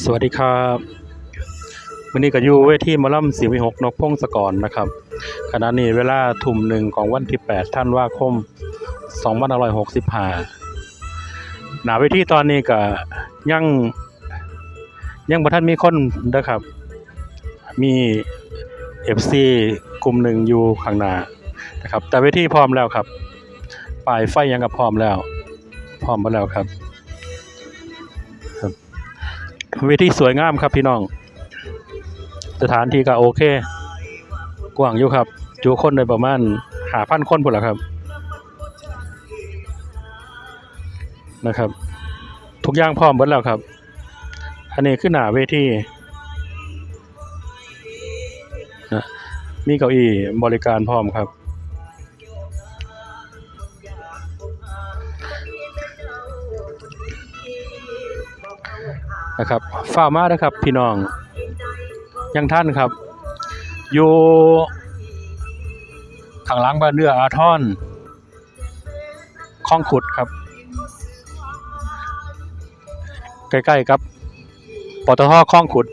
สวัสดีครับวันนี้ก็อยู่เวทีหมอลำสีวิหกนกพงศกรนะครับขณะนี้เวลาทุ่มหนึ่งของวันที่ 8 ท่านว่าคม2565หนาเวทีตอนนี้ก็ยังยังบ่ทันมีคนเด้อครับ มี FC กลุ่มหนึ่งอยู่ข้างหน้านะครับแต่เวทีพร้อมแล้วครับป้ายไฟยังก็พร้อมแล้ว พร้อมมดแล้วครับ วทีสวยงามครับพี่น้อง สถานที่ก็โอเค กว้างอยู่ครับ จูคนได้ประมาณหาพันคนพุ่นละครับ นะครับ ทุกอย่างพร้อมหมดแล้วครับ อันนี้คือหน้าเวทีนะมีเก้าอี้บริการพร้อมครับ นะครับฝ้ามาเด้อครับ พี่น้องยังท่านครับ อยู่ข้างหลังบ้านเรืออาทอนคลองขุดครับ ใกล้ๆครับปตทคลองขุด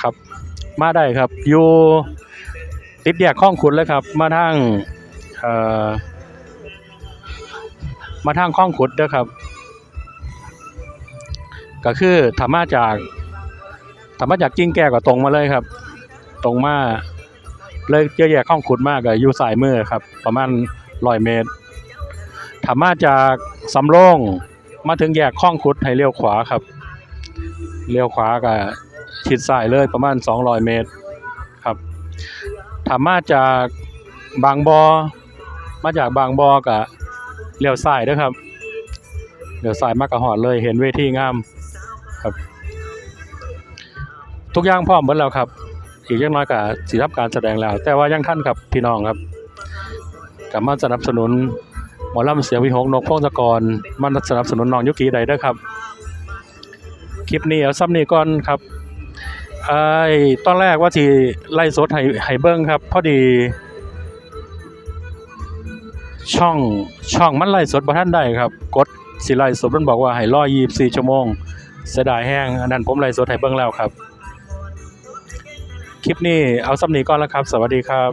ครับ มาได้ครับ อยู่ติดแยกคลองขุดเลยครับ มาทางเอ่อมาทางคลองขุดเด้อครับ ก็คือถ้ามาจากถ้ามาจากกิ้งแก่ก็ตรงมาเลยครับ ตรงมาเลยเจอแยกข้องขุดมากก็อยู่สายมือครับ ประมาณร้อยเมตรถ้ามาจากสำโรงมาถึงแยกข้องขุดให้เลี้ยวขวาครับเลี้ยวขวาก็ชิดซ้ายเลยประมาณ 200 เมตรครับถ้ามาจากบางบอมาจากบางบอก็เลี้ยวซ้ายด้อครับเดี๋ยวสายมากกะหอดเลยเห็นเวทีงาม ครับ ทุกอย่างพร้อมหมดแล้วครับ อีกอย่างน้อยก็สิรับการแสดงแล้ว แต่ว่ายังท่านครับพี่น้องครับกลับมาสนับสนุนหมอลำเสียงวิหกนกพงศกรมาสนับสนุนน้องยุกีใดด้อครับ คลิปนี้เอาซ้ำนี้ก่อนครับไอ้ตอนแรกว่าที่ไล่สดให้ให้เบิ้งครับ พอดี ช่องช่องมันไล่สดบ่ทันได้ครับ กดสิไล่สดมันบอกว่าให้รอ24ชั่วโมง เสียดายแห้งอันนั้นผมไล่สดให้เบิ้งแล้วครับ คลิปนี้เอาซ้ำนี้ก่อนแล้วครับ สวัสดีครับ